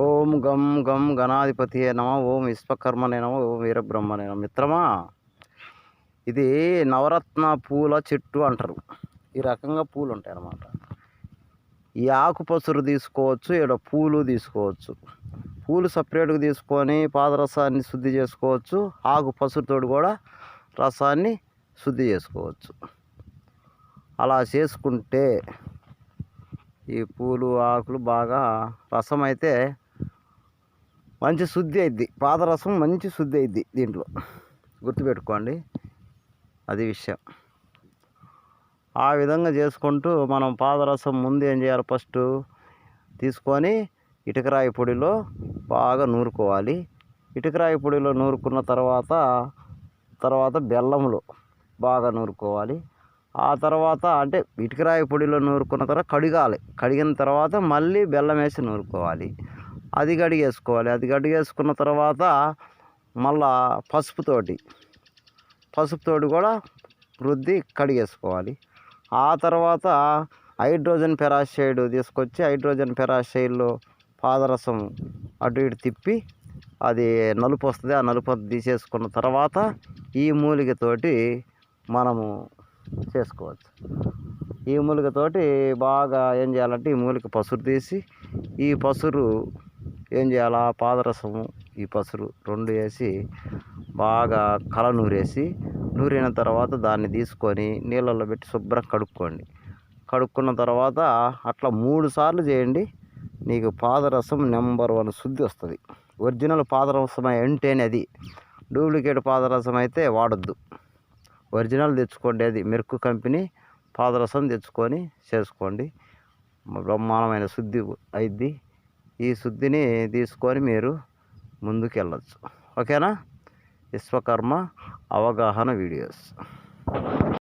ఓం గం గం గణాధిపతి నమ ఓం విశ్వకర్మనే నమ ఓం వీరబ్రహ్మనే నమ. మిత్రమా ఇది నవరత్న పూల చెట్టు అంటారు. ఈ రకంగా పూలు ఉంటాయి అన్నమాట ఈ ఆకు పసురు తీసుకోవచ్చు ఇక్కడ పూలు తీసుకోవచ్చు. పూలు సపరేట్గా తీసుకొని పాదరసాన్ని శుద్ధి చేసుకోవచ్చు. ఆకు పసురుతో కూడా రసాన్ని శుద్ధి చేసుకోవచ్చు. అలా చేసుకుంటే ఈ పూలు ఆకులు బాగా రసం అయితే మంచి శుద్ధి అయిద్ది. పాదరసం మంచి శుద్ధి అయిద్ది దీంట్లో. గుర్తుపెట్టుకోండి. అది విషయం. ఆ విధంగా చేసుకుంటూ మనం పాదరసం ముందు ఏం చేయాలి? ఫస్ట్ తీసుకొని ఇటుకరాయి పొడిలో బాగా నూరుకోవాలి. ఇటుకరాయి పొడిలో నూరుకున్న తర్వాత తర్వాత బెల్లంలో బాగా నూరుకోవాలి. ఆ తర్వాత అంటే ఇటుకరాయి పొడిలో నూరుకున్న తర్వాత కడిగాలి. కడిగిన తర్వాత మళ్ళీ బెల్లం వేసి నూరుకోవాలి. అది కడిగేసుకోవాలి. అది కడిగేసుకున్న తర్వాత మళ్ళా పసుపుతోటి పసుపుతోటి కూడా రుద్ది కడిగేసుకోవాలి. ఆ తర్వాత హైడ్రోజన్ పెరాసైడ్ తీసుకొచ్చి హైడ్రోజన్ పెరాసైడ్లో పాదరసం అటు ఇటు తిప్పి అది నలుపు వస్తుంది. ఆ నలుపు తీసేసుకున్న తర్వాత ఈ మూలికతోటి మనము చేసుకోవచ్చు. ఈ మూలికతోటి బాగా ఏం చేయాలంటే ఈ మూలిక పసురు తీసి ఈ పసురు ఏం చేయాలా? పాదరసము ఈ పసురు రెండు వేసి బాగా కల నూరేసి నూరిన తర్వాత దాన్ని తీసుకొని నీళ్ళల్లో పెట్టి శుభ్రం కడుక్కోండి. కడుక్కున్న తర్వాత అట్లా మూడు సార్లు చేయండి నీకు పాదరసం నెంబర్ వన్ శుద్ధి వస్తుంది. ఒరిజినల్ పాదరసం అంటేనే అది. డూప్లికేట్ పాదరసం అయితే వాడద్దు. ఒరిజినల్ తెచ్చుకోండి అది. మెరుకు కంపెనీ పాదరసం తెచ్చుకొని చేసుకోండి. బ్రహ్మాండమైన శుద్ధి అయిద్ది. ఈ శుద్ధిని తీసుకొని మీరు ముందుకు వెళ్ళచ్చు ఓకేనా? విశ్వకర్మ అవగాహన వీడియోస్.